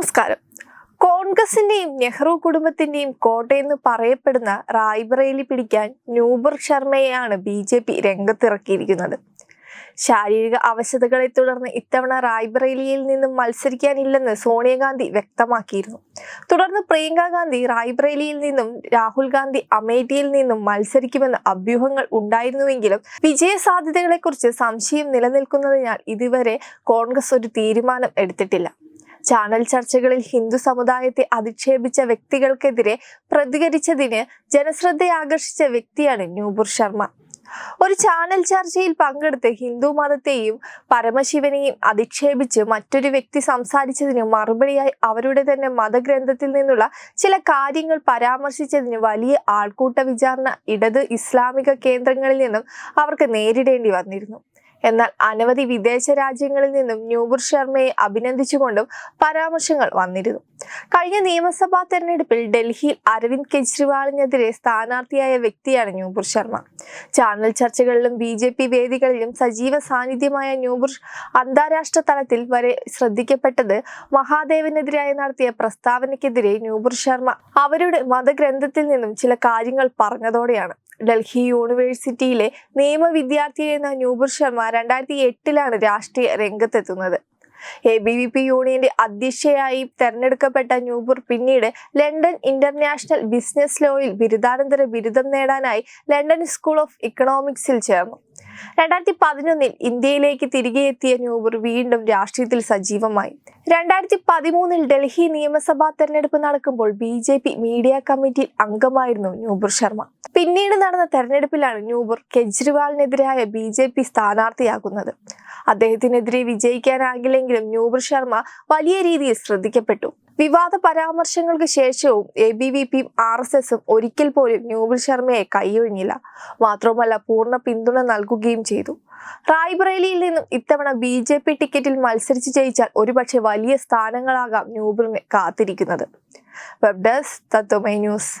നമസ്കാരം. കോൺഗ്രസിന്റെയും നെഹ്റു കുടുംബത്തിന്റെയും കോട്ടയെന്ന് പറയപ്പെടുന്ന റായ്ബറേലി പിടിക്കാൻ നൂബർ ശർമ്മയെയാണ് ബി ജെ പി രംഗത്തിറക്കിയിരിക്കുന്നത്. ശാരീരിക അവശതകളെ തുടർന്ന് ഇത്തവണ റായ്ബറേലിയിൽ നിന്നും മത്സരിക്കാനില്ലെന്ന് സോണിയാഗാന്ധി വ്യക്തമാക്കിയിരുന്നു. തുടർന്ന് പ്രിയങ്ക ഗാന്ധി റായ്ബറേലിയിൽ നിന്നും രാഹുൽ ഗാന്ധി അമേഠിയിൽ നിന്നും മത്സരിക്കുമെന്ന് അഭ്യൂഹങ്ങൾ ഉണ്ടായിരുന്നുവെങ്കിലും വിജയ സാധ്യതകളെക്കുറിച്ച് സംശയം നിലനിൽക്കുന്നതിനാൽ ഇതുവരെ കോൺഗ്രസ് ഒരു തീരുമാനം എടുത്തിട്ടില്ല. ചാനൽ ചർച്ചകളിൽ ഹിന്ദു സമുദായത്തെ അധിക്ഷേപിച്ച വ്യക്തികൾക്കെതിരെ പ്രതികരിച്ചതിന് ജനശ്രദ്ധ ആകർഷിച്ച വ്യക്തിയാണ് നൂപുർ ശർമ്മ. ഒരു ചാനൽ ചർച്ചയിൽ പങ്കെടുത്ത് ഹിന്ദു മതത്തെയും പരമശിവനെയും അധിക്ഷേപിച്ച് മറ്റൊരു വ്യക്തി സംസാരിച്ചതിന് മറുപടിയായി അവരുടെ തന്നെ മതഗ്രന്ഥത്തിൽ നിന്നുള്ള ചില കാര്യങ്ങൾ പരാമർശിച്ചതിന് വലിയ ആൾക്കൂട്ട വിചാരണ ഇടത് ഇസ്ലാമിക കേന്ദ്രങ്ങളിൽ നിന്നും അവർക്ക് നേരിടേണ്ടി വന്നിരുന്നു. എന്നാൽ അനവധി വിദേശ രാജ്യങ്ങളിൽ നിന്നും ന്യൂബുർ ശർമ്മയെ അഭിനന്ദിച്ചുകൊണ്ടും പരാമർശങ്ങൾ വന്നിരുന്നു. കഴിഞ്ഞ നിയമസഭാ തെരഞ്ഞെടുപ്പിൽ ഡൽഹിയിൽ അരവിന്ദ് കെജ്രിവാളിനെതിരെ സ്ഥാനാർത്ഥിയായ വ്യക്തിയാണ് ന്യൂബുർ ശർമ്മ. ചാനൽ ചർച്ചകളിലും ബി ജെ പി വേദികളിലും സജീവ സാന്നിധ്യമായ ന്യൂബുർ അന്താരാഷ്ട്ര തലത്തിൽ വരെ ശ്രദ്ധിക്കപ്പെട്ടത് മഹാദേവനെതിരായി നടത്തിയ പ്രസ്താവനയ്ക്കെതിരെ ന്യൂബുർ ശർമ്മ. അവരുടെ മതഗ്രന്ഥത്തിൽ നിന്നും ചില കാര്യങ്ങൾ പറഞ്ഞതോടെയാണ്. ഡൽഹി യൂണിവേഴ്സിറ്റിയിലെ നിയമ വിദ്യാർത്ഥിയായിരുന്ന നൂബുർ ശർമ്മ രണ്ടായിരത്തി എട്ടിലാണ് രാഷ്ട്രീയ രംഗത്തെത്തുന്നത്. എ ബി വി പി യൂണിയന്റെ അധ്യക്ഷയായി തെരഞ്ഞെടുക്കപ്പെട്ട ന്യൂബർ പിന്നീട് ലണ്ടൻ ഇന്റർനാഷണൽ ബിസിനസ് ലോയിൽ ബിരുദാനന്തര ബിരുദം നേടാനായി ലണ്ടൻ സ്കൂൾ ഓഫ് ഇക്കണോമിക്സിൽ ചേർന്നു. രണ്ടായിരത്തി പതിനൊന്നിൽ ഇന്ത്യയിലേക്ക് തിരികെ എത്തിയ ന്യൂബർ വീണ്ടും രാഷ്ട്രീയത്തിൽ സജീവമായി. രണ്ടായിരത്തി പതിമൂന്നിൽ ഡൽഹി നിയമസഭാ തെരഞ്ഞെടുപ്പ് നടക്കുമ്പോൾ ബി ജെ പി മീഡിയ കമ്മിറ്റിയിൽ അംഗമായിരുന്നു ന്യൂബർ ശർമ്മ. പിന്നീട് നടന്ന തെരഞ്ഞെടുപ്പിലാണ് ന്യൂബർ കെജ്രിവാളിനെതിരായ ബി ജെ പി സ്ഥാനാർത്ഥിയാകുന്നത്. അദ്ദേഹത്തിനെതിരെ വിജയിക്കാനാകില്ലെങ്കിലും ന്യൂബർ ശർമ്മ വലിയ രീതിയിൽ ശ്രദ്ധിക്കപ്പെട്ടു. വിവാദ പരാമർശങ്ങൾക്ക് ശേഷവും എ ബി വി പിയും ആർ എസ് എസും ഒരിക്കൽ പോലും ന്യൂബിൾ ശർമ്മയെ കൈയൊഴിഞ്ഞില്ല. മാത്രവുമല്ല പൂർണ പിന്തുണ നൽകുകയും ചെയ്തു. റായ്ബറേലിയിൽ നിന്നും ഇത്തവണ ബി ജെ പി ടിക്കറ്റിൽ മത്സരിച്ച് ജയിച്ചാൽ ഒരുപക്ഷെ വലിയ സ്ഥാനങ്ങളാകാം ന്യൂബിളിനെ കാത്തിരിക്കുന്നത്. Web desk Tatwamayi news.